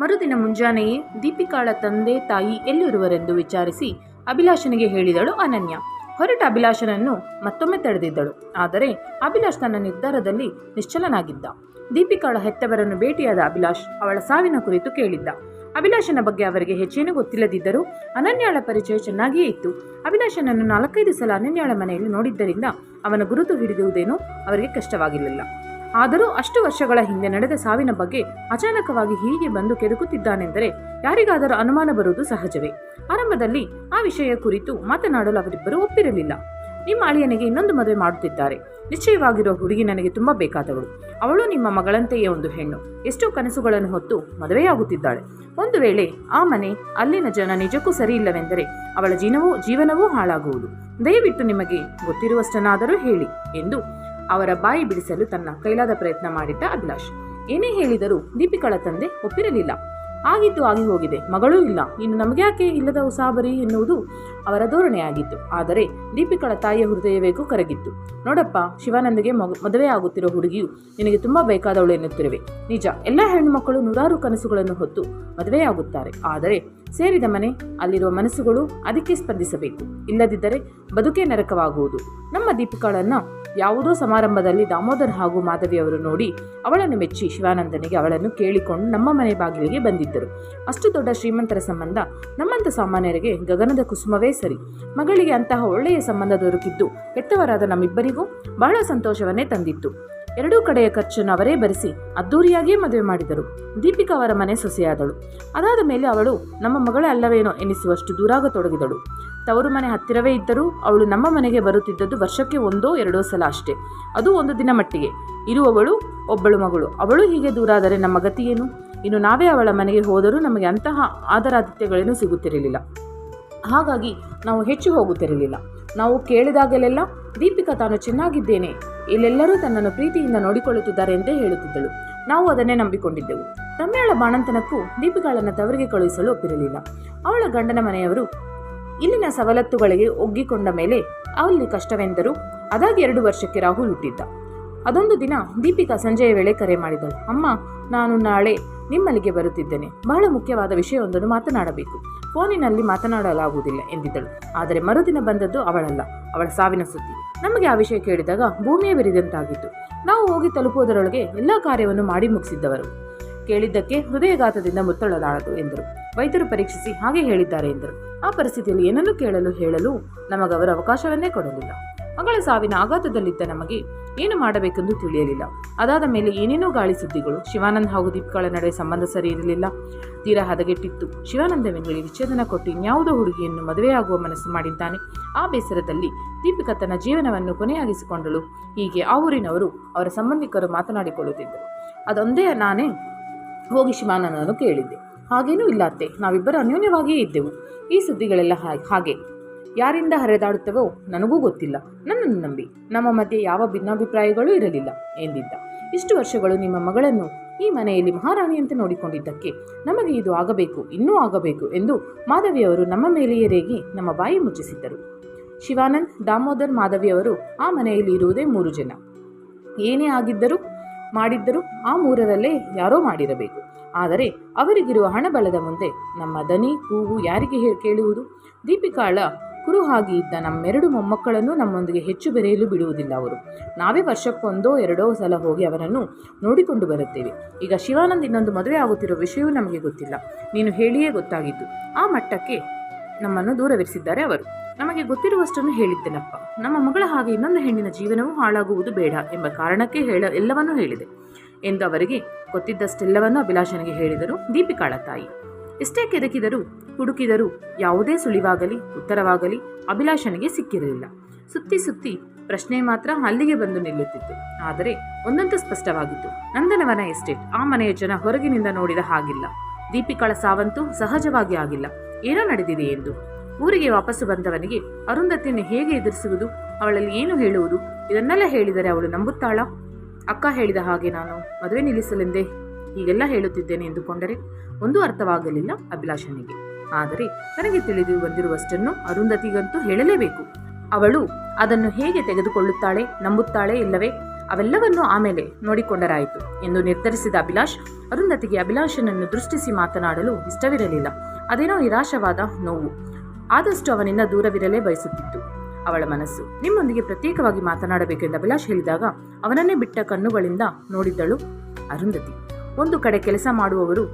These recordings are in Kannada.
ಮರುದಿನ ಮುಂಜಾನೆಯೇ ದೀಪಿಕಾಳ ತಂದೆ ತಾಯಿ ಎಲ್ಲಿರುವರೆಂದು ವಿಚಾರಿಸಿ ಅಭಿಲಾಷನಿಗೆ ಹೇಳಿದಳು ಅನನ್ಯ. ಹೊರಟ ಅಭಿಲಾಷನನ್ನು ಮತ್ತೊಮ್ಮೆ ತಡೆದಿದ್ದಳು. ಆದರೆ ಅಭಿಲಾಷ್ ತನ್ನ ನಿರ್ಧಾರದಲ್ಲಿ ನಿಶ್ಚಲನಾಗಿದ್ದ. ದೀಪಿಕಾಳ ಹೆತ್ತವರನ್ನು ಭೇಟಿಯಾದ ಅಭಿಲಾಷ್ ಅವಳ ಸಾವಿನ ಕುರಿತು ಕೇಳಿದ್ದ. ಅಭಿಲಾಷನ ಬಗ್ಗೆ ಅವರಿಗೆ ಹೆಚ್ಚೇನೂ ಗೊತ್ತಿಲ್ಲದಿದ್ದರೂ ಅನನ್ಯಾಳ ಪರಿಚಯ ಚೆನ್ನಾಗಿಯೇ ಇತ್ತು. ಅಭಿಲಾಷನನ್ನು ನಾಲ್ಕೈದು ಸಲ ಅನನ್ಯಾಳ ಮನೆಯಲ್ಲಿ ನೋಡಿದ್ದರಿಂದ ಅವನ ಗುರುತು ಹಿಡಿದುವುದೇನೂ ಅವರಿಗೆ ಕಷ್ಟವಾಗಿರಲಿಲ್ಲ. ಆದರೂ ಅಷ್ಟು ವರ್ಷಗಳ ಹಿಂದೆ ನಡೆದ ಸಾವಿನ ಬಗ್ಗೆ ಅಚಾನಕವಾಗಿ ಹೀಗೆ ಬಂದು ಕೆದುಕುತ್ತಿದ್ದಾನೆಂದರೆ ಯಾರಿಗಾದರೂ ಅನುಮಾನ ಬರುವುದು ಸಹಜವೇ. ಆರಂಭದಲ್ಲಿ ಆ ವಿಷಯ ಕುರಿತು ಮಾತನಾಡಲು ಅವರಿಬ್ಬರು ಒಪ್ಪಿರಲಿಲ್ಲ. ನಿಮ್ಮ ಅಳಿಯನಿಗೆ ಇನ್ನೊಂದು ಮದುವೆ ಮಾಡುತ್ತಿದ್ದಾರೆ. ನಿಶ್ಚಯವಾಗಿರುವ ಹುಡುಗಿ ನನಗೆ ತುಂಬ ಬೇಕಾದವಳು. ಅವಳು ನಿಮ್ಮ ಮಗಳಂತೆಯೇ ಒಂದು ಹೆಣ್ಣು. ಎಷ್ಟೋ ಕನಸುಗಳನ್ನು ಹೊತ್ತು ಮದುವೆಯಾಗುತ್ತಿದ್ದಾಳೆ. ಒಂದು ವೇಳೆ ಆ ಮನೆ ಅಲ್ಲಿನ ಜನ ನಿಜಕ್ಕೂ ಸರಿಯಿಲ್ಲವೆಂದರೆ ಅವಳ ಜೀವನವೂ ಜೀವನವೂ ಹಾಳಾಗುವುದು. ದಯವಿಟ್ಟು ನಿಮಗೆ ಗೊತ್ತಿರುವಷ್ಟನಾದರೂ ಹೇಳಿ ಎಂದು ಅವರ ಬಾಯಿ ಬಿಡಿಸಲು ತನ್ನ ಕೈಲಾದ ಪ್ರಯತ್ನ ಮಾಡಿದ್ದ ಅಭಿಲಾಷ್. ಏನೇ ಹೇಳಿದರೂ ದೀಪಿಕಳ ತಂದೆ ಒಪ್ಪಿರಲಿಲ್ಲ. ಆಗಿದ್ದು ಆಗಿ ಹೋಗಿದೆ. ಮಗಳೂ ಇಲ್ಲ. ಇನ್ನು ನಮಗ್ಯಾಕೆ ಇಲ್ಲದ ಉಸಾಬರಿ ಎನ್ನುವುದು ಅವರ ಧೋರಣೆಯಾಗಿತ್ತು. ಆದರೆ ದೀಪಿಕಳ ತಾಯಿಯ ಹೃದಯವೇಗೂ ಕರಗಿತ್ತು. ನೋಡಪ್ಪ, ಶಿವಾನಂದಗೆ ಮಗು, ಮದುವೆ ಆಗುತ್ತಿರೋ ಹುಡುಗಿಯು ನಿನಗೆ ತುಂಬ ಬೇಕಾದವಳು ಎನ್ನುತ್ತಿರುವೆ. ನಿಜ, ಎಲ್ಲ ಹೆಣ್ಣುಮಕ್ಕಳು ನೂರಾರು ಕನಸುಗಳನ್ನು ಹೊತ್ತು ಮದುವೆಯಾಗುತ್ತಾರೆ. ಆದರೆ ಸೇರಿದ ಮನೆ, ಅಲ್ಲಿರುವ ಮನಸ್ಸುಗಳು ಅದಕ್ಕೆ ಸ್ಪಂದಿಸಬೇಕು. ಇಲ್ಲದಿದ್ದರೆ ಬದುಕೇ ನರಕವಾಗುವುದು. ನಮ್ಮ ದೀಪಿಕಾಳನ್ನು ಯಾವುದೋ ಸಮಾರಂಭದಲ್ಲಿ ದಾಮೋದರ್ ಹಾಗೂ ಮಾಧವಿ ಅವರು ನೋಡಿ ಅವಳನ್ನು ಮೆಚ್ಚಿ ಶಿವಾನಂದನಿಗೆ ಅವಳನ್ನು ಕೇಳಿಕೊಂಡು ನಮ್ಮ ಮನೆ ಬಾಗಿಲಿಗೆ ಬಂದಿದ್ದರು. ಅಷ್ಟು ದೊಡ್ಡ ಶ್ರೀಮಂತರ ಸಂಬಂಧ ನಮ್ಮಂಥ ಸಾಮಾನ್ಯರಿಗೆ ಗಗನದ ಕುಸುಮವೇ ಸರಿ. ಮಗಳಿಗೆ ಅಂತಹ ಒಳ್ಳೆಯ ಸಂಬಂಧ ದೊರಕಿದ್ದು ಹೆತ್ತವರಾದ ನಮ್ಮಿಬ್ಬರಿಗೂ ಬಹಳ ಸಂತೋಷವನ್ನೇ ತಂದಿತ್ತು. ಎರಡೂ ಕಡೆಯ ಖರ್ಚನ್ನು ಅವರೇ ಭರಿಸಿ ಅದ್ದೂರಿಯಾಗಿಯೇ ಮದುವೆ ಮಾಡಿದರು. ದೀಪಿಕಾ ಅವರ ಮನೆ ಸೊಸೆಯಾದಳು. ಅದಾದ ಮೇಲೆ ಅವಳು, ನಮ್ಮ ಮಗಳ ಅಲ್ಲವೇನೋ ಎನಿಸುವಷ್ಟು ದೂರಾಗತೊಡಗಿದಳು ತವರು ಮನೆ ಹತ್ತಿರವೇ ಇದ್ದರೂ ಅವಳು ನಮ್ಮ ಮನೆಗೆ ಬರುತ್ತಿದ್ದದ್ದು ವರ್ಷಕ್ಕೆ ಒಂದೋ ಎರಡೋ ಸಲ ಅಷ್ಟೇ. ಅದು ಒಂದು ದಿನ ಮಟ್ಟಿಗೆ. ಇರುವವಳು ಒಬ್ಬಳು ಮಗಳು. ಅವಳು ಹೀಗೆ ದೂರಾದರೆ ನಮ್ಮ ಗತಿಯೇನು ಇನ್ನು ನಾವೇ ಅವಳ ಮನೆಗೆ ಹೋದರೂ ನಮಗೆ ಅಂತಹ ಆದರಾತಿಥ್ಯಗಳೇನೂ ಸಿಗುತ್ತಿರಲಿಲ್ಲ. ಹಾಗಾಗಿ ನಾವು ಹೆಚ್ಚು ಹೋಗುತ್ತಿರಲಿಲ್ಲ. ನಾವು ಕೇಳಿದಾಗಲೆಲ್ಲ ದೀಪಿಕಾ ತಾನು ಚೆನ್ನಾಗಿದ್ದೇನೆ. ಇಲ್ಲೆಲ್ಲರೂ ತನ್ನನ್ನು ಪ್ರೀತಿಯಿಂದ ನೋಡಿಕೊಳ್ಳುತ್ತಿದ್ದಾರೆ ಎಂದೇ ಹೇಳುತ್ತಿದ್ದಳು. ನಾವು ಅದನ್ನೇ ನಂಬಿಕೊಂಡಿದ್ದೆವು. ರಮ್ಯಾಳ ಬಾಣಂತನಕ್ಕೂ ದೀಪಿಕಾಳನ್ನು ತವರಿಗೆ ಕಳುಹಿಸಲು ಒಪ್ಪಿರಲಿಲ್ಲ. ಅವಳ ಗಂಡನ ಮನೆಯವರು ಇಲ್ಲಿನ ಸವಲತ್ತುಗಳಿಗೆ ಒಗ್ಗಿಕೊಂಡ ಮೇಲೆ ಅಲ್ಲಿ ಕಷ್ಟವೆಂದರೂ ಅದಾಗಿ ಎರಡು ವರ್ಷಕ್ಕೆ ರಾಹುಲ್ ಹುಟ್ಟಿದ್ದ. ಅದೊಂದು ದಿನ ದೀಪಿಕಾ ಸಂಜೆಯ ವೇಳೆ ಕರೆ ಮಾಡಿದಳು. ಅಮ್ಮ, ನಾನು ನಾಳೆ ನಿಮ್ಮಲ್ಲಿಗೆ ಬರುತ್ತಿದ್ದೇನೆ. ಬಹಳ ಮುಖ್ಯವಾದ ವಿಷಯವೊಂದನ್ನು ಮಾತನಾಡಬೇಕು. ಫೋನಿನಲ್ಲಿ ಮಾತನಾಡಲಾಗುವುದಿಲ್ಲ, ಎಂದಿದ್ದಳು. ಆದರೆ ಮರುದಿನ ಬಂದದ್ದು ಅವಳಲ್ಲ, ಅವಳ ಸಾವಿನ ಸುದ್ದಿ. ನಮಗೆ ಆ ವಿಷಯ ಕೇಳಿದಾಗ ಭೂಮಿಯೇ ಬಿರಿದಂತಾಗಿತ್ತು. ನಾವು ಹೋಗಿ ತಲುಪುವುದರೊಳಗೆ ಎಲ್ಲ ಕಾರ್ಯವನ್ನು ಮಾಡಿ ಮುಗಿಸಿದ್ದವರು. ಕೇಳಿದ್ದಕ್ಕೆ ಹೃದಯಘಾತದಿಂದ ಮುತ್ತಳಲಾರದು ಎಂದರು. ವೈದ್ಯರು ಪರೀಕ್ಷಿಸಿ ಹಾಗೆ ಹೇಳಿದ್ದಾರೆ ಎಂದರು. ಆ ಪರಿಸ್ಥಿತಿಯಲ್ಲಿ ಏನನ್ನೂ ಕೇಳಲು ಹೇಳಲು ನಮಗವರು ಅವಕಾಶವನ್ನೇ ಕೊಡಲಿಲ್ಲ. ಮಗಳ ಸಾವಿನ ಆಘಾತದಲ್ಲಿದ್ದ ನಮಗೆ ಏನು ಮಾಡಬೇಕೆಂದು ತಿಳಿಯಲಿಲ್ಲ. ಅದಾದ ಮೇಲೆ ಏನೇನೋ ಗಾಳಿ ಸುದ್ದಿಗಳು, ಶಿವಾನಂದ್ ಹಾಗೂ ದೀಪ್ಗಳ ನಡುವೆ ಸಂಬಂಧ ಸರಿ ಇರಲಿಲ್ಲ. ತೀರಾ ಹದಗೆಟ್ಟಿತ್ತು. ಶಿವಾನಂದ ವೆಂಗಳಿ ವಿಚ್ಛೇದನ ಕೊಟ್ಟು ಇನ್ಯಾವುದೋ ಹುಡುಗಿಯನ್ನು ಮದುವೆಯಾಗುವ ಮನಸ್ಸು ಮಾಡಿದ್ದಾನೆ. ಆ ಬೇಸರದಲ್ಲಿ ದೀಪಿಕಾ ತನ್ನ ಜೀವನವನ್ನು ಕೊನೆಯಾಗಿಸಿಕೊಂಡಳು. ಹೀಗೆ ಆ ಊರಿನವರು ಅವರ ಸಂಬಂಧಿಕರು ಮಾತನಾಡಿಕೊಳ್ಳುತ್ತಿದ್ದರು. ಅದೊಂದೇ ನಾನೇ ಹೋಗಿ ಶಿವಾನಂದನನ್ನು ಕೇಳಿದ್ದೆ. ಹಾಗೇನೂ ಇಲ್ಲ ಅತ್ತೆ. ನಾವಿಬ್ಬರು ಅನ್ಯೋನ್ಯವಾಗಿಯೇ ಇದ್ದೆವು. ಈ ಸುದ್ದಿಗಳೆಲ್ಲ ಹಾಗೆ ಯಾರಿಂದ ಹರಿದಾಡುತ್ತವೋ ನನಗೂ ಗೊತ್ತಿಲ್ಲ. ನನ್ನನ್ನು ನಂಬಿ. ನಮ್ಮ ಮಧ್ಯೆ ಯಾವ ಭಿನ್ನಾಭಿಪ್ರಾಯಗಳೂ ಇರಲಿಲ್ಲ ಎಂದಿದ್ದ. ಇಷ್ಟು ವರ್ಷಗಳು ನಿಮ್ಮ ಮಗಳನ್ನು ಈ ಮನೆಯಲ್ಲಿ ಮಹಾರಾಣಿಯಂತೆ ನೋಡಿಕೊಂಡಿದ್ದಕ್ಕೆ ನಮಗೆ ಇದು ಆಗಬೇಕು, ಇನ್ನೂ ಆಗಬೇಕು ಎಂದು ಮಾಧವಿಯವರು ನಮ್ಮ ಮೇಲೆಯೇ ರೇಗಿ ನಮ್ಮ ಬಾಯಿ ಮುಚ್ಚಿಸಿದ್ದರು. ಶಿವಾನಂದ್, ದಾಮೋದರ್ ಮಾಧವಿಯವರು ಆ ಮನೆಯಲ್ಲಿ ಇರುವುದೇ ಮೂರು ಜನ. ಏನೇ ಆಗಿದ್ದರೂ, ಮಾಡಿದ್ದರೂ ಆ ಮೂರರಲ್ಲೇ ಯಾರೋ ಮಾಡಿರಬೇಕು. ಆದರೆ ಅವರಿಗಿರುವ ಹಣಬಲದ ಮುಂದೆ ನಮ್ಮ ದನಿ, ಕೂಗು ಯಾರಿಗೆ ಕೇಳುವುದು? ದೀಪಿಕಾಳ ಕುರುಹಾಗಿ ಇದ್ದ ನಮ್ಮೆರಡು ಮೊಮ್ಮಕ್ಕಳನ್ನು ನಮ್ಮೊಂದಿಗೆ ಹೆಚ್ಚು ಬೆರೆಯಲು ಬಿಡುವುದಿಲ್ಲ ಅವರು. ನಾವೇ ವರ್ಷಕ್ಕೊಂದೋ ಎರಡೋ ಸಲ ಹೋಗಿ ಅವರನ್ನು ನೋಡಿಕೊಂಡು ಬರುತ್ತೇವೆ. ಈಗ ಶಿವಾನಂದ್ ಇನ್ನೊಂದು ಮದುವೆ ಆಗುತ್ತಿರೋ ವಿಷಯವೂ ನಮಗೆ ಗೊತ್ತಿಲ್ಲ. ನೀನು ಹೇಳಿಯೇ ಗೊತ್ತಾಗಿದ್ದು. ಆ ಮಟ್ಟಕ್ಕೆ ನಮ್ಮನ್ನು ದೂರವಿರಿಸಿದ್ದಾರೆ ಅವರು. ನಮಗೆ ಗೊತ್ತಿರುವಷ್ಟನ್ನು ಹೇಳಿದ್ದೆನಪ್ಪ. ನಮ್ಮ ಮಗಳ ಹಾಗೆ ಇನ್ನೊಂದು ಹೆಣ್ಣಿನ ಜೀವನವೂ ಹಾಳಾಗುವುದು ಬೇಡ ಎಂಬ ಕಾರಣಕ್ಕೆ ಹೇಳ ಎಲ್ಲವನ್ನೂ ಹೇಳಿದೆ. ಎಂದು ಅವರಿಗೆ ಗೊತ್ತಿದ್ದಷ್ಟೆಲ್ಲವನ್ನೂ ಅಭಿಲಾಷನಿಗೆ ಹೇಳಿದರು ದೀಪಿಕಾಳ ತಾಯಿ. ಎಷ್ಟೇ ಕೆದಕಿದರೂ, ಹುಡುಕಿದರೂ ಯಾವುದೇ ಸುಳಿವಾಗಲಿ, ಉತ್ತರವಾಗಲಿ ಅಭಿಲಾಷನಿಗೆ ಸಿಕ್ಕಿರಲಿಲ್ಲ. ಸುತ್ತಿ ಸುತ್ತಿ ಪ್ರಶ್ನೆ ಮಾತ್ರ ಅಲ್ಲಿಗೆ ಬಂದು ನಿಲ್ಲುತ್ತಿತ್ತು. ಆದರೆ ಒಂದಂತೂ ಸ್ಪಷ್ಟವಾಗಿತ್ತು. ನಂದನವನ ಎಸ್ಟೇಟ್ ಆ ಮನೆಯ ಜನ ಹೊರಗಿನಿಂದ ನೋಡಿದ ಹಾಗಿಲ್ಲ. ದೀಪಿಕಾಳ ಸಾವಂತೂ ಸಹಜವಾಗಿ ಆಗಿಲ್ಲ. ಏನೋ ನಡೆದಿದೆ ಎಂದು. ಊರಿಗೆ ವಾಪಸ್ಸು ಬಂದವನಿಗೆ ಅರುಂಧತಿಯನ್ನು ಹೇಗೆ ಎದುರಿಸುವುದು, ಅವಳಲ್ಲಿ ಏನು ಹೇಳುವುದು, ಇದನ್ನೆಲ್ಲ ಹೇಳಿದರೆ ಅವಳು ನಂಬುತ್ತಾಳ? ಅಕ್ಕ ಹೇಳಿದ ಹಾಗೆ ನಾನು ಮದುವೆ ನಿಲ್ಲಿಸಲೆಂದೇ. ಹೀಗೆಲ್ಲ ಹೇಳುತ್ತಿದ್ದೇನೆ ಎಂದುಕೊಂಡರೆ ಒಂದು ಅರ್ಥವಾಗಲಿಲ್ಲ ಅಭಿಲಾಷನಿಗೆ ಆದರೆ ನನಗೆ ತಿಳಿದು ಬಂದಿರುವಷ್ಟನ್ನು ಅರುಂಧತಿಗಂತೂ ಹೇಳಲೇಬೇಕು. ಅವಳು ಅದನ್ನು ಹೇಗೆ ತೆಗೆದುಕೊಳ್ಳುತ್ತಾಳೆ, ನಂಬುತ್ತಾಳೆ ಇಲ್ಲವೇ ಅವೆಲ್ಲವನ್ನೂ ಆಮೇಲೆ ನೋಡಿಕೊಂಡರಾಯಿತು ಎಂದು ನಿರ್ಧರಿಸಿದ ಅಭಿಲಾಷ್ ಅರುಂಧತಿಗೆ ಅಭಿಲಾಷನನ್ನು ದೃಷ್ಟಿಸಿ ಮಾತನಾಡಲು ಇಷ್ಟವಿರಲಿಲ್ಲ. ಅದೇನೋ ನಿರಾಶವಾದ ನೋವು. ಆದಷ್ಟು ಅವನಿಂದ ದೂರವಿರಲೇ ಬಯಸುತ್ತಿತ್ತು. ಅವಳ ಮನಸ್ಸು ನಿಮ್ಮೊಂದಿಗೆ ಪ್ರತ್ಯೇಕವಾಗಿ ಮಾತನಾಡಬೇಕೆಂದು ಅಭಿಲಾಷ್ ಹೇಳಿದಾಗ ಅವನನ್ನೇ ಬಿಟ್ಟ ಕಣ್ಣುಗಳಿಂದ ನೋಡಿದ್ದಳು ಅರುಂಧತಿ. ಒಂದು ಕಡೆ ಕೆಲಸ ಮಾಡುವವರು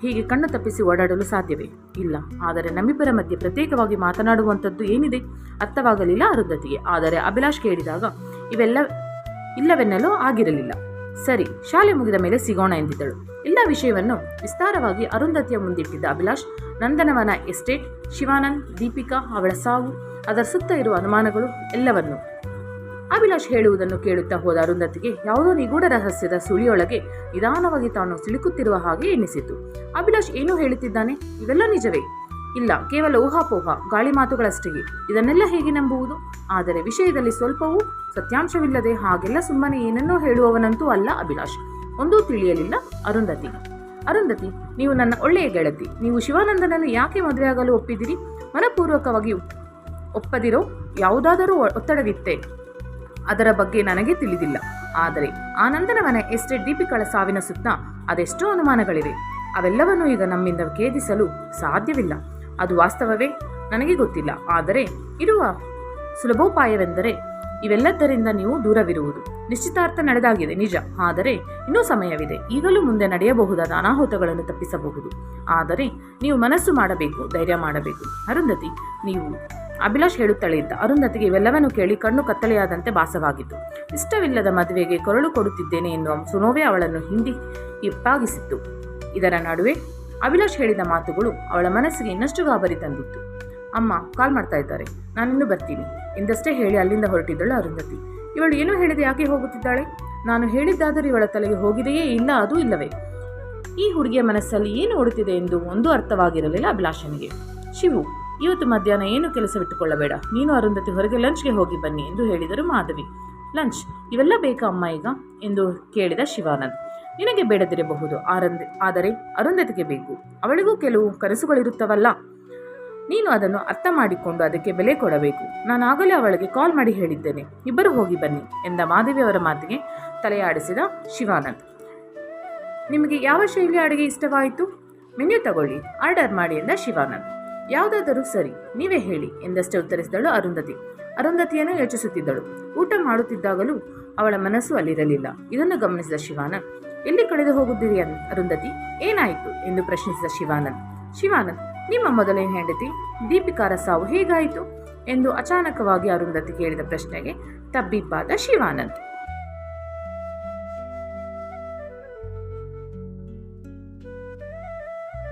ಹೀಗೆ ಕಣ್ಣು ತಪ್ಪಿಸಿ ಓಡಾಡಲು ಸಾಧ್ಯವೇ ಇಲ್ಲ. ಆದರೆ ನಮ್ಮಿಬ್ಬರ ಮಧ್ಯೆ ಪ್ರತ್ಯೇಕವಾಗಿ ಮಾತನಾಡುವಂಥದ್ದು ಏನಿದೆ ಅರ್ಥವಾಗಲಿಲ್ಲ ಅರುಂಧತಿಗೆ. ಆದರೆ ಅಭಿಲಾಷ್ ಕೇಳಿದಾಗ, ಇವೆಲ್ಲ ಇಲ್ಲವೆನ್ನಲು ಆಗಿರಲಿಲ್ಲ. ಸರಿ, ಶಾಲೆ ಮುಗಿದ ಮೇಲೆ ಸಿಗೋಣ ಎಂದಿದ್ದಳು. ಎಲ್ಲ ವಿಷಯವನ್ನು ವಿಸ್ತಾರವಾಗಿ ಅರುಂಧತಿಯ ಮುಂದಿಟ್ಟಿದ್ದ ಅಭಿಲಾಷ್, ನಂದನವನ ಎಸ್ಟೇಟ್, ಶಿವಾನಂದ್, ದೀಪಿಕಾ, ಅವಳ ಸಾವು, ಅದರ ಸುತ್ತ ಇರುವ ಅನುಮಾನಗಳು, ಎಲ್ಲವನ್ನು ಅಭಿಲಾಷ್ ಹೇಳುವುದನ್ನು ಕೇಳುತ್ತಾ ಹೋದ ಅರುಂಧತಿಗೆ ಯಾವುದೋ ನಿಗೂಢ ರಹಸ್ಯದ ಸುಳಿಯೊಳಗೆ ನಿಧಾನವಾಗಿ ತಾನು ಸಿಲುಕುತ್ತಿರುವ ಹಾಗೆ ಎನಿಸಿತು. ಅಭಿಲಾಷ್ ಏನು ಹೇಳುತ್ತಿದ್ದಾನೆ? ಇವೆಲ್ಲ ನಿಜವೇ? ಇಲ್ಲ, ಕೇವಲ ಊಹಾಪೋಹ, ಗಾಳಿ ಮಾತುಗಳಷ್ಟೇ ಇದನ್ನೆಲ್ಲ ಹೇಗೆ ನಂಬುವುದು? ಆದರೆ ವಿಷಯದಲ್ಲಿ ಸ್ವಲ್ಪವೂ ಸತ್ಯಾಂಶವಿಲ್ಲದೆ ಹಾಗೆಲ್ಲ ಸುಮ್ಮನೆ ಏನನ್ನೋ ಹೇಳುವವನಂತೂ ಅಲ್ಲ ಅಭಿಲಾಷ್. ಒಂದೂ ತಿಳಿಯಲಿಲ್ಲ ಅರುಂಧತಿ. ಅರುಂಧತಿ, ನೀವು ನನ್ನ ಒಳ್ಳೆಯ ಗೆಳತಿ. ನೀವು ಶಿವಾನಂದನನ್ನು ಯಾಕೆ ಮದುವೆಯಾಗಲು ಒಪ್ಪಿದಿರಿ? ಮನಪೂರ್ವಕವಾಗಿ ಒಪ್ಪದಿರೋ ಯಾವುದಾದರೂ ಒತ್ತಡವಿತ್ತೆ. ಅದರ ಬಗ್ಗೆ ನನಗೆ ತಿಳಿದಿಲ್ಲ. ಆದರೆ ಆನಂದನ ಮನೆ ಎಸ್ಟೇಟ್ ದೀಪಿಕಳ ಸಾವಿನ ಸುತ್ತ ಅದೆಷ್ಟೋ ಅನುಮಾನಗಳಿವೆ. ಅವೆಲ್ಲವನ್ನೂ ಈಗ ನಮ್ಮಿಂದ ಖೇದಿಸಲು ಸಾಧ್ಯವಿಲ್ಲ. ಅದು ವಾಸ್ತವವೇ? ನನಗೆ ಗೊತ್ತಿಲ್ಲ. ಆದರೆ ಇರುವ ಸುಲಭೋಪಾಯವೆಂದರೆ ಇವೆಲ್ಲದರಿಂದ ನೀವು ದೂರವಿರುವುದು. ನಿಶ್ಚಿತಾರ್ಥ ನಡೆದಾಗಿದೆ, ನಿಜ. ಆದರೆ ಇನ್ನೂ ಸಮಯವಿದೆ. ಈಗಲೂ ಮುಂದೆ ನಡೆಯಬಹುದಾದ ಅನಾಹುತಗಳನ್ನು ತಪ್ಪಿಸಬಹುದು. ಆದರೆ ನೀವು ಮನಸ್ಸು ಮಾಡಬೇಕು, ಧೈರ್ಯ ಮಾಡಬೇಕು. ಅರುಂಧತಿ, ನೀವು ಅಭಿಲಾಷ್ ಹೇಳುತ್ತಲೇ ಇದ್ದ. ಅರುಂಧತಿಗೆ ಇವೆಲ್ಲವನ್ನು ಕೇಳಿ ಕಣ್ಣು ಕತ್ತಲೆಯಾದಂತೆ ಭಾಸವಾಗಿತ್ತು. ಇಷ್ಟವಿಲ್ಲದ ಮದುವೆಗೆ ಕೊರಳು ಕೊಡುತ್ತಿದ್ದೇನೆ ಎನ್ನುವ ಸುನೋವೆ ಅವಳನ್ನು ಹಿಂಡಿ ಇಪ್ಪಾಗಿಸಿತ್ತು. ಇದರ ನಡುವೆ ಅಭಿಲಾಷ್ ಹೇಳಿದ ಮಾತುಗಳು ಅವಳ ಮನಸ್ಸಿಗೆ ಇನ್ನಷ್ಟು ಗಾಬರಿ ತಂದಿತ್ತು. ಅಮ್ಮ, ಕಾಲ್ ಮಾಡ್ತಾ ಇದ್ದಾರೆ. ನಾನಿನ್ನು ಬರ್ತೀನಿ. ಎಂದಷ್ಟೇ ಹೇಳಿ ಅಲ್ಲಿಂದ ಹೊರಟಿದ್ದಳು ಅರುಂಧತಿ ಇವಳು ಏನು ಹೇಳಿದೆ ಯಾಕೆ ಹೋಗುತ್ತಿದ್ದಾಳೆ? ನಾನು ಹೇಳಿದ್ದಾದರೂ ಇವಳ ತಲೆಗೆ ಹೋಗಿದೆಯೇ ಇಲ್ಲ ಅದು ಇಲ್ಲವೇ? ಈ ಹುಡುಗಿಯ ಮನಸ್ಸಲ್ಲಿ ಏನು ಓಡುತ್ತಿದೆ ಎಂದು ಒಂದು ಅರ್ಥವಾಗಿರಲಿಲ್ಲ ಅಭಿಲಾಷನಿಗೆ. ಶಿವು ಇವತ್ತು ಮಧ್ಯಾಹ್ನ ಏನು ಕೆಲಸವಿಟ್ಟುಕೊಳ್ಳಬೇಡ ನೀನು ಅರುಂಧತಿ ಹೊರಗೆ ಲಂಚ್ಗೆ ಹೋಗಿ ಬನ್ನಿ ಎಂದು ಹೇಳಿದರು ಮಾಧವಿ. ಲಂಚ್ ಇವೆಲ್ಲ ಬೇಕಾ ಅಮ್ಮ ಈಗ? ಎಂದು ಕೇಳಿದ ಶಿವಾನಂದ್. ನಿನಗೆ ಬೇಡದಿರಬಹುದು. ಆರಂದ್, ಆದರೆ ಅರುಂಧತಿಗೆ ಬೇಕು. ಅವಳಿಗೂ ಕೆಲವು ಕನಸುಗಳಿರುತ್ತವಲ್ಲ. ನೀನು ಅದನ್ನು ಅರ್ಥ ಮಾಡಿಕೊಂಡು ಅದಕ್ಕೆ ಬೆಲೆ ಕೊಡಬೇಕು. ನಾನು ಆಗಲೇ ಅವಳಿಗೆ ಕಾಲ್ ಮಾಡಿ ಹೇಳಿದ್ದೇನೆ. ಇಬ್ಬರು ಹೋಗಿ ಬನ್ನಿ ಎಂದ ಮಾಧವಿ ಅವರ ಮಾತಿಗೆ ತಲೆಯಾಡಿಸಿದ ಶಿವಾನಂದ್. ನಿಮಗೆ ಯಾವ ಶೈಲಿಯ ಅಡುಗೆ ಇಷ್ಟವಾಯಿತು? ಮೆನ್ಯೂ ತಗೊಳ್ಳಿ. ಆರ್ಡರ್ ಮಾಡಿ ಎಂದ ಶಿವಾನಂದ್. ಯಾವುದಾದರೂ ಸರಿ, ನೀವೇ ಹೇಳಿ ಎಂದಷ್ಟೇ ಉತ್ತರಿಸಿದಳು ಅರುಂಧತಿ. ಅರುಂಧತಿಯನ್ನು ಯೋಚಿಸುತ್ತಿದ್ದಳು. ಊಟ ಮಾಡುತ್ತಿದ್ದಾಗಲೂ ಅವಳ ಮನಸ್ಸು ಅಲ್ಲಿರಲಿಲ್ಲ. ಇದನ್ನು ಗಮನಿಸಿದ ಶಿವಾನಂದ್, ಎಲ್ಲಿ ಕಳೆದು ಹೋಗುತ್ತೀರಿ ಅರುಂಧತಿ? ಏನಾಯಿತು? ಎಂದು ಪ್ರಶ್ನಿಸಿದ ಶಿವಾನಂದ್ ಶಿವಾನಂದ್, ನಿಮ್ಮ ಮೊದಲನೇ ಹೆಂಡತಿ ದೀಪಿಕಾರ ಸಾವು ಹೇಗಾಯಿತು? ಎಂದು ಅಚಾನಕವಾಗಿ ಅರುಂಧತಿ ಕೇಳಿದ ಪ್ರಶ್ನೆಗೆ ತಬ್ಬಿಬ್ಬಾದ ಶಿವಾನಂದ್